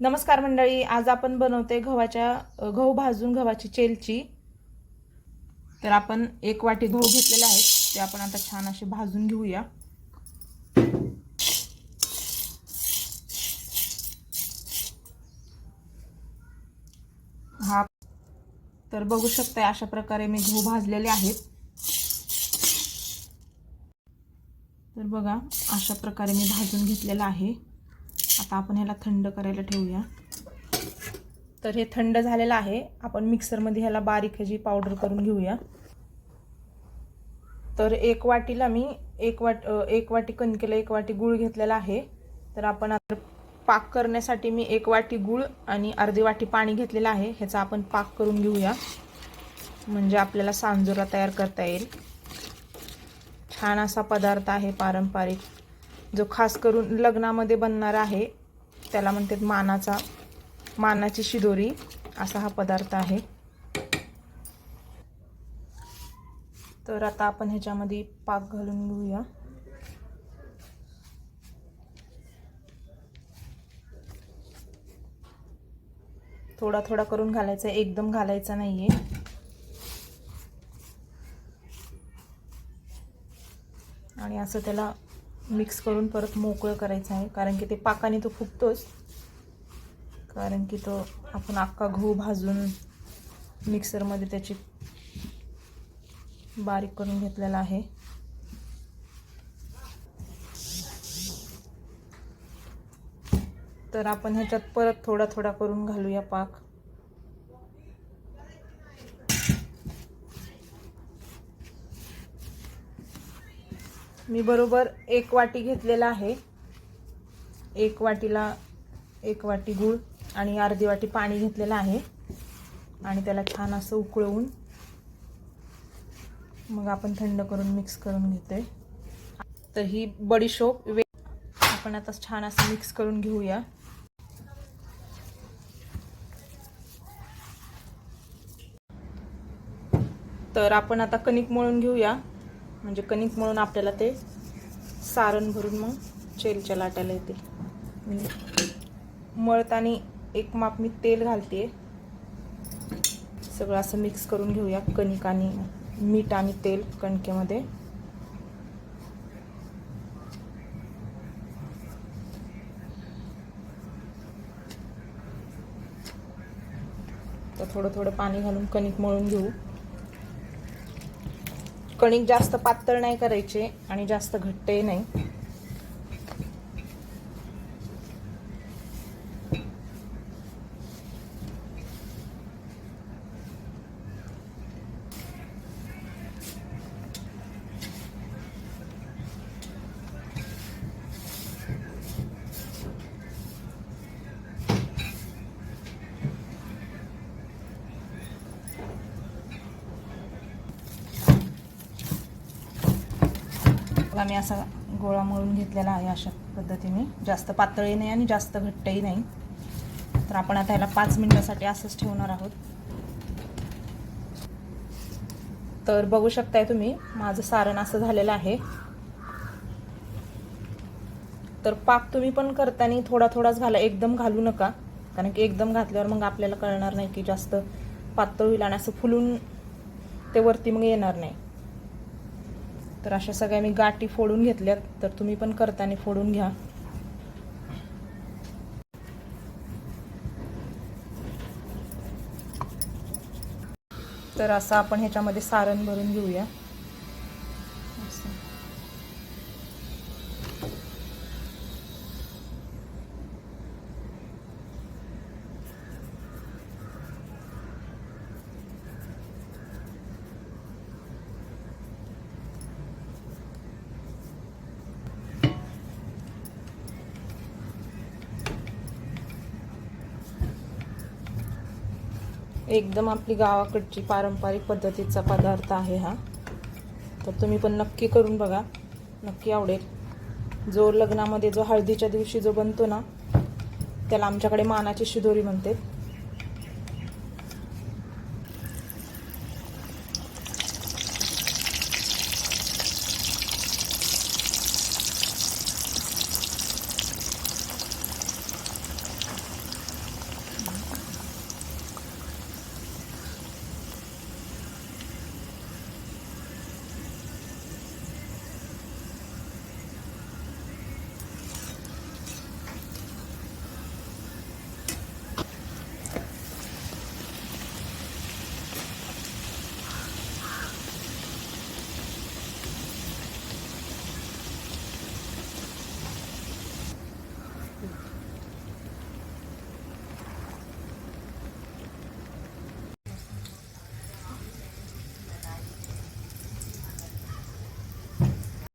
नमस्कार मंडळी आज आपण बनवते गव्हाच्या गहू भाजून गव्हाची चेलची. तर आपण एक वाटी गहू घेतलेले आहेत ते आपण आता छान असे भाजून घेऊया. हा. तर बघू शकताय अशा प्रकारे मी गहू भाजलेले आहेत. तर बघा अशा प्रकारे मी भाजून घेतलेला आहे. आता आपण ह्याला थंड करायला ठेवूया. तर हे थंड झालेलं आहे. आपण मिक्सरमध्ये ह्याला बारीक ह्याची पावडर करून घेऊया. तर एक वाटीला मी एक वाट एक वाटी कणकेला एक वाटी गूळ घेतलेला आहे. तर आपण आता पाक करण्यासाठी मी एक वाटी गूळ आणि अर्धी वाटी पाणी घेतलेलं आहे. ह्याचा आपण पाक करून घेऊया. म्हणजे आपल्याला सांजोरा तयार करता येईल. छान असा पदार्थ आहे पारंपरिक. जो खास करून लग्नामध्ये बनणारा आहे त्याला म्हणतात मानाचा मानाची शिदोरी असा हा पदार्थ आहे. तर आता आपण ह्याच्यामध्ये पाक घालून घेऊया. थोडा थोडा करून घालायचा एकदम घालायचा नाहीये. आणि असं त्याला मिक्स करून परत मोकळं करायचं आहे. कारण की ते पाकाने तो फुगतोच. कारण की तो आपण अख्खा गहू भाजून मिक्सरमध्ये त्याची बारीक करून घेतलेला आहे. तर आपण ह्याच्यात परत थोडा थोडा करून घालूया पाक. मी बरोबर एक वाटी घेतलेला आहे. एक वाटीला एक वाटी गूळ आणि अर्धी वाटी पाणी घेतलेलं आहे. आणि त्याला छान असं उकळवून मग आपण थंड करून मिक्स करून घेतोय. तर ही बडीशोप वे आपण आता छान असं मिक्स करून घेऊया. तर आपण आता कणिक मळून घेऊया. म्हणजे कणिक मळून आपल्याला ते सारण भरून मग चेलच्या लाटायला येते. मी मळताना एक माप मी तेल घालते सगळं असं मिक्स करून घेऊया कणिक आणि मीठ आणि तेल कणकेमध्ये. तर थोडं थोडं पाणी घालून कणिक मळून घेऊ. कणिक जास्त पातळ नाही करायचे आणि जास्त घट्टही नाही. बघा मी असा गोळा मळून घेतलेला आहे अशा पद्धतीने. जास्त पातळही नाही आणि जास्त घट्टही नाही. तर आपण आता ह्याला पाच मिनिटासाठी असंच ठेवणार आहोत. तर बघू शकताय तुम्ही माझं सारण असं झालेलं आहे. तर पाक तुम्ही पण करताना थोडा थोडाच घाला एकदम घालू नका. कारण की एकदम घातल्यावर मग आपल्याला कळणार नाही की जास्त पातळ होईल आणि असं फुलून ते वरती मग येणार नाही. तर अशा सगळ्या मी गाठी फोडून घेतल्यात. तर तुम्ही पण करताना फोडून घ्या. तर असं आपण ह्याच्यामध्ये सारण भरून घेऊया. एकदम आपली गावाकडची पारंपरिक पद्धतीचा पदार्थ आहे हा. तर तुम्ही पण नक्की करून बघा. नक्की आवडेल. जो लग्नामध्ये जो हळदीच्या दिवशी जो बनतो ना त्याला आमच्याकडे मानाची शिदोरी म्हणते